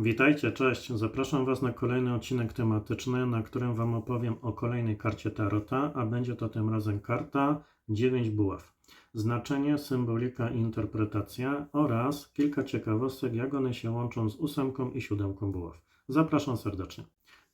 Witajcie, cześć. Zapraszam Was na kolejny odcinek tematyczny, na którym Wam opowiem o kolejnej karcie Tarota, a będzie to tym razem karta 9 buław. Znaczenie, symbolika i interpretacja oraz kilka ciekawostek, jak one się łączą z ósemką i siódemką buław. Zapraszam serdecznie.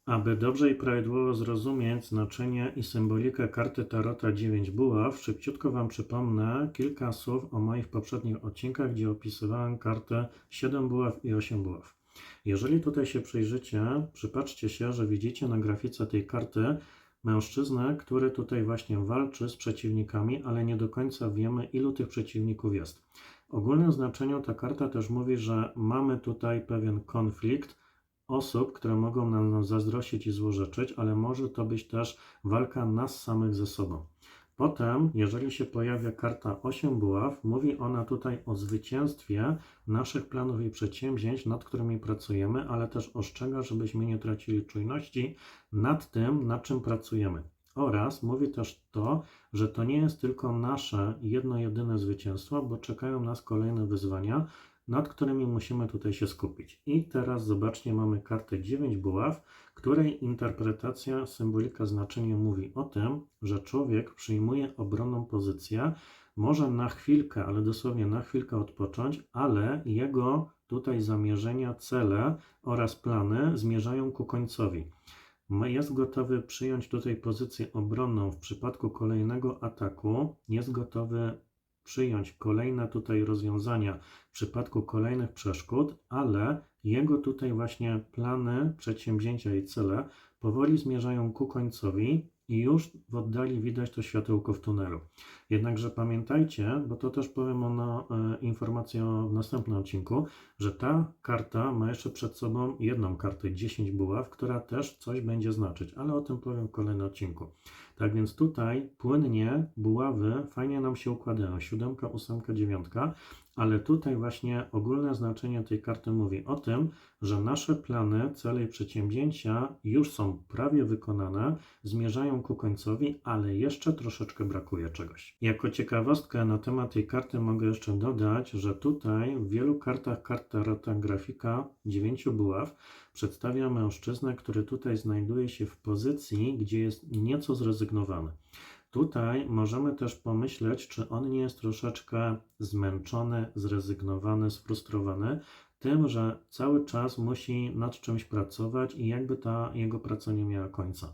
Aby dobrze i prawidłowo zrozumieć znaczenie i symbolikę karty Tarota 9 buław, szybciutko Wam przypomnę kilka słów o moich poprzednich odcinkach, gdzie opisywałem kartę 7 buław i 8 buław. Jeżeli tutaj się przyjrzycie, przypatrzcie się, że widzicie na grafice tej karty mężczyznę, który tutaj właśnie walczy z przeciwnikami, ale nie do końca wiemy, ilu tych przeciwników jest. W ogólnym znaczeniu ta karta też mówi, że mamy tutaj pewien konflikt osób, które mogą nam, zazdrościć i złorzeczyć, ale może to być też walka nas samych ze sobą. Potem, jeżeli się pojawia karta 8 buław, mówi ona tutaj o zwycięstwie naszych planów i przedsięwzięć, nad którymi pracujemy, ale też ostrzega, żebyśmy nie tracili czujności nad tym, nad czym pracujemy. Oraz mówi też to, że to nie jest tylko nasze jedno jedyne zwycięstwo, bo czekają nas kolejne wyzwania, nad którymi musimy tutaj się skupić. I teraz zobaczcie, mamy kartę 9 buław, której interpretacja, symbolika, znaczenie mówi o tym, że człowiek przyjmuje obronną pozycję, może na chwilkę, ale dosłownie na chwilkę odpocząć, ale jego tutaj zamierzenia, cele oraz plany zmierzają ku końcowi. Jest gotowy przyjąć tutaj pozycję obronną w przypadku kolejnego ataku, jest gotowy przyjąć kolejne tutaj rozwiązania w przypadku kolejnych przeszkód, ale jego tutaj właśnie plany, przedsięwzięcia i cele powoli zmierzają ku końcowi i już w oddali widać to światełko w tunelu. Jednakże pamiętajcie, bo to też powiem ono e, informację w następnym odcinku, że ta karta ma jeszcze przed sobą jedną kartę 10 buław, która też coś będzie znaczyć, ale o tym powiem w kolejnym odcinku. Tak więc tutaj płynnie buławy fajnie nam się układają, siódemka, ósemka, dziewiątka, ale tutaj właśnie ogólne znaczenie tej karty mówi o tym, że nasze plany, cele i przedsięwzięcia już są prawie wykonane, zmierzają ku końcowi, ale jeszcze troszeczkę brakuje czegoś. Jako ciekawostkę na temat tej karty mogę jeszcze dodać, że tutaj w wielu kartach kart Tarota grafika dziewięciu buław przedstawia mężczyznę, który tutaj znajduje się w pozycji, gdzie jest nieco zrezygnowany. Tutaj możemy też pomyśleć, czy on nie jest troszeczkę zmęczony, zrezygnowany, sfrustrowany tym, że cały czas musi nad czymś pracować i jakby ta jego praca nie miała końca.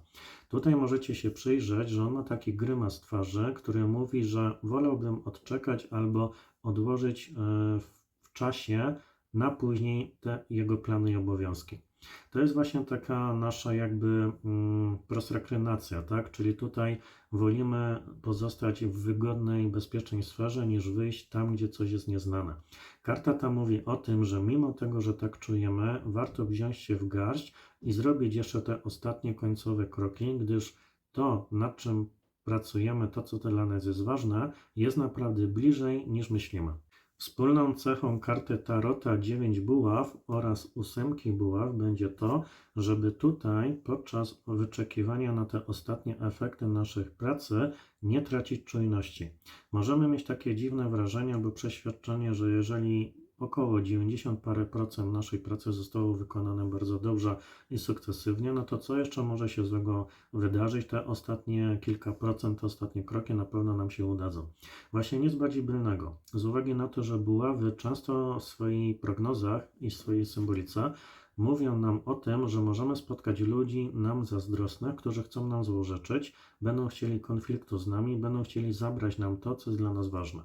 Tutaj możecie się przyjrzeć, że on ma taki grymas twarzy, który mówi, że wolałbym odczekać albo odłożyć e, w- w czasie na później te jego plany i obowiązki. To jest właśnie taka nasza jakby mm, prostrakynacja, tak? Czyli tutaj wolimy pozostać w wygodnej, bezpiecznej sferze, niż wyjść tam, gdzie coś jest nieznane. Karta ta mówi o tym, że mimo tego, że tak czujemy, warto wziąć się w garść i zrobić jeszcze te ostatnie końcowe kroki, gdyż to, nad czym pracujemy, to, co dla nas jest ważne, jest naprawdę bliżej niż myślimy. Wspólną cechą karty Tarota 9 buław oraz ósemki buław będzie to, żeby tutaj podczas wyczekiwania na te ostatnie efekty naszych pracy nie tracić czujności. Możemy mieć takie dziwne wrażenie albo przeświadczenie, że jeżeli około 90 parę procent naszej pracy zostało wykonane bardzo dobrze i sukcesywnie, no to co jeszcze może się złego wydarzyć? Te ostatnie kilka procent, te ostatnie kroki na pewno nam się udadzą. Właśnie nic bardziej bylnego. Z uwagi na to, że buławy często w swoich prognozach i w swojej symbolice mówią nam o tym, że możemy spotkać ludzi nam zazdrosnych, którzy chcą nam złorzeczyć, będą chcieli konfliktu z nami, będą chcieli zabrać nam to, co jest dla nas ważne.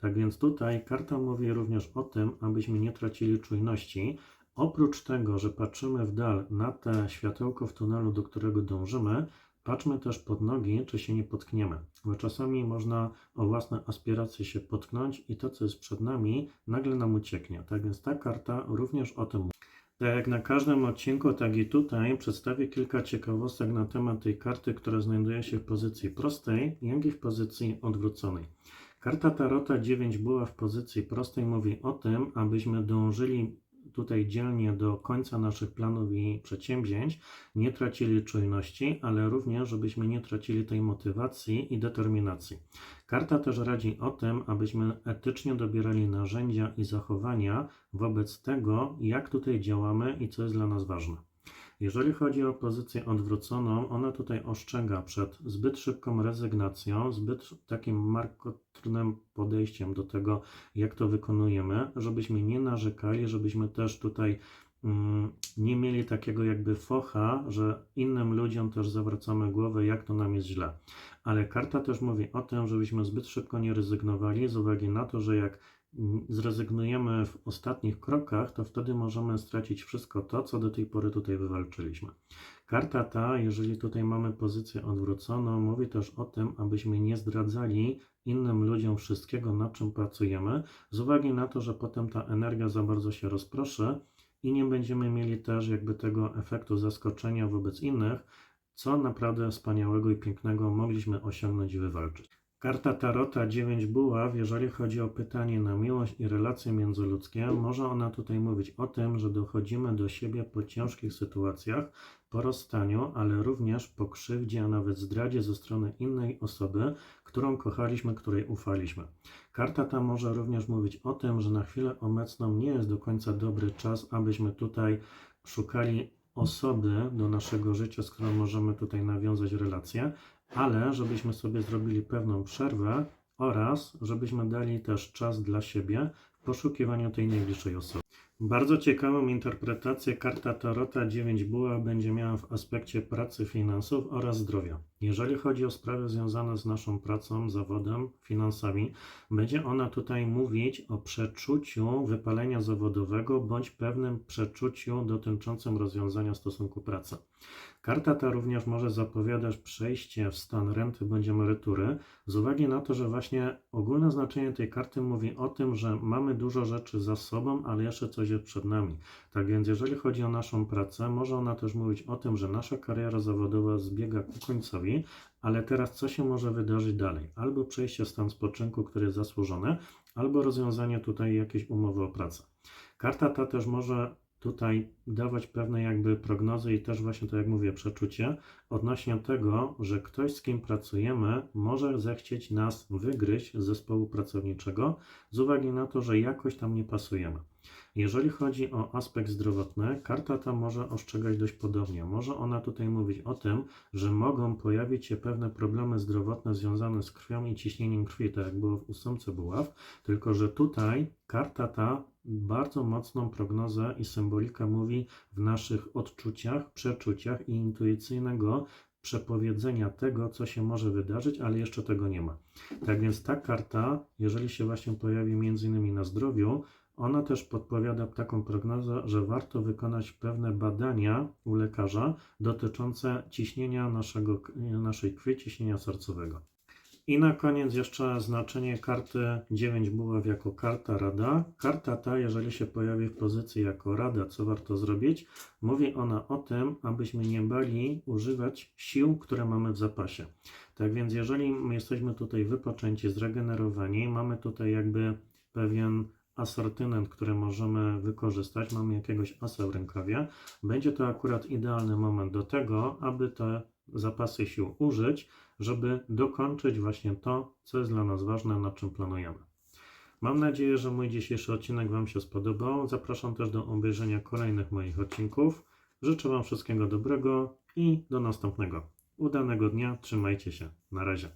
Tak więc tutaj karta mówi również o tym, abyśmy nie tracili czujności. Oprócz tego, że patrzymy w dal na te światełko w tunelu, do którego dążymy, patrzmy też pod nogi, czy się nie potkniemy, bo czasami można o własne aspiracje się potknąć i to, co jest przed nami, nagle nam ucieknie. Tak więc ta karta również o tym mówi. Tak jak na każdym odcinku, tak i tutaj przedstawię kilka ciekawostek na temat tej karty, która znajduje się w pozycji prostej, jak i w pozycji odwróconej. Karta Tarota 9 była w pozycji prostej, mówi o tym, abyśmy dążyli tutaj dzielnie do końca naszych planów i przedsięwzięć, nie tracili czujności, ale również, żebyśmy nie tracili tej motywacji i determinacji. Karta też radzi o tym, abyśmy etycznie dobierali narzędzia i zachowania wobec tego, jak tutaj działamy i co jest dla nas ważne. Jeżeli chodzi o pozycję odwróconą, ona tutaj ostrzega przed zbyt szybką rezygnacją, zbyt takim markotnym podejściem do tego, jak to wykonujemy, żebyśmy nie narzekali, żebyśmy też tutaj mm, nie mieli takiego jakby focha, że innym ludziom też zawracamy głowę, jak to nam jest źle. Ale karta też mówi o tym, żebyśmy zbyt szybko nie rezygnowali, z uwagi na to, że jak zrezygnujemy w ostatnich krokach, to wtedy możemy stracić wszystko to, co do tej pory tutaj wywalczyliśmy. Karta ta, jeżeli tutaj mamy pozycję odwróconą, mówi też o tym, abyśmy nie zdradzali innym ludziom wszystkiego, nad czym pracujemy, z uwagi na to, że potem ta energia za bardzo się rozproszy i nie będziemy mieli też jakby tego efektu zaskoczenia wobec innych, co naprawdę wspaniałego i pięknego mogliśmy osiągnąć i wywalczyć. Karta Tarota 9 buław, jeżeli chodzi o pytanie na miłość i relacje międzyludzkie, może ona tutaj mówić o tym, że dochodzimy do siebie po ciężkich sytuacjach, po rozstaniu, ale również po krzywdzie, a nawet zdradzie ze strony innej osoby, którą kochaliśmy, której ufaliśmy. Karta ta może również mówić o tym, że na chwilę obecną nie jest do końca dobry czas, abyśmy tutaj szukali osoby do naszego życia, z którą możemy tutaj nawiązać relacje, ale żebyśmy sobie zrobili pewną przerwę oraz żebyśmy dali też czas dla siebie w poszukiwaniu tej najbliższej osoby. Bardzo ciekawą interpretację karta Tarota 9 Buła będzie miała w aspekcie pracy, finansów oraz zdrowia. Jeżeli chodzi o sprawy związane z naszą pracą, zawodem, finansami, będzie ona tutaj mówić o przeczuciu wypalenia zawodowego bądź pewnym przeczuciu dotyczącym rozwiązania stosunku pracy. Karta ta również może zapowiadać przejście w stan renty bądź emerytury, z uwagi na to, że właśnie ogólne znaczenie tej karty mówi o tym, że mamy dużo rzeczy za sobą, ale jeszcze coś jest przed nami. Tak więc, jeżeli chodzi o naszą pracę, może ona też mówić o tym, że nasza kariera zawodowa zbiega ku końcowi, ale teraz co się może wydarzyć dalej? Albo przejście w stan spoczynku, który jest zasłużony, albo rozwiązanie tutaj jakiejś umowy o pracę. Karta ta też może tutaj dawać pewne jakby prognozy i też właśnie to jak mówię, przeczucie odnośnie tego, że ktoś z kim pracujemy może zechcieć nas wygryźć z zespołu pracowniczego z uwagi na to, że jakoś tam nie pasujemy. Jeżeli chodzi o aspekt zdrowotny, karta ta może ostrzegać dość podobnie. Może ona tutaj mówić o tym, że mogą pojawić się pewne problemy zdrowotne związane z krwią i ciśnieniem krwi, tak jak było w ósemce buław, tylko że tutaj karta ta bardzo mocną prognozę i symbolikę mówi w naszych odczuciach, przeczuciach i intuicyjnego przepowiedzenia tego, co się może wydarzyć, ale jeszcze tego nie ma. Tak więc ta karta, jeżeli się właśnie pojawi między innymi na zdrowiu, ona też podpowiada taką prognozę, że warto wykonać pewne badania u lekarza dotyczące ciśnienia naszego, naszej krwi, ciśnienia sercowego. I na koniec jeszcze znaczenie karty 9 buław jako karta rada. Karta ta, jeżeli się pojawi w pozycji jako rada, co warto zrobić, mówi ona o tym, abyśmy nie bali używać sił, które mamy w zapasie. Tak więc, jeżeli jesteśmy tutaj wypoczęci, zregenerowani, mamy tutaj jakby pewien asortyment, który możemy wykorzystać, mamy jakiegoś asa w rękawie, będzie to akurat idealny moment do tego, aby te zapasy sił użyć, żeby dokończyć właśnie to, co jest dla nas ważne, nad czym planujemy. Mam nadzieję, że mój dzisiejszy odcinek Wam się spodobał. Zapraszam też do obejrzenia kolejnych moich odcinków. Życzę Wam wszystkiego dobrego i do następnego. Udanego dnia, trzymajcie się. Na razie.